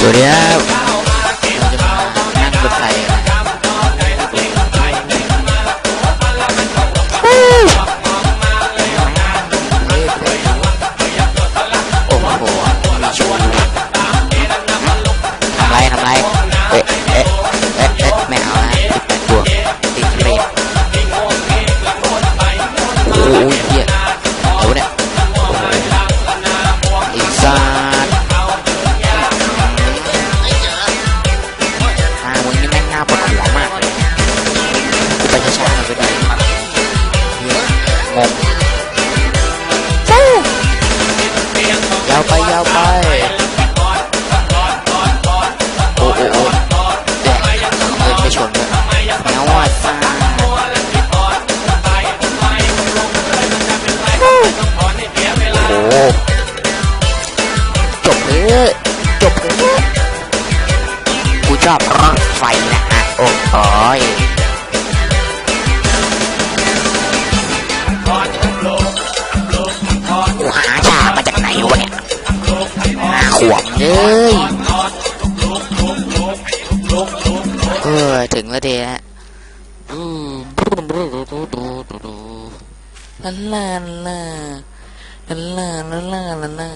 Yeah. งงฟู้ยาวไปยาวไปโอ้โอ้โอ้แดกเอ้ยไม่ชนด้วยเงาอะซ่าโอ้โหจบเลยจบเลยกูชอบรถไฟนะฮะโอ้โหย ขวบเอ้ยเออถึงแล้วเดะอืมลันลาลาลัลาลัลาลัลา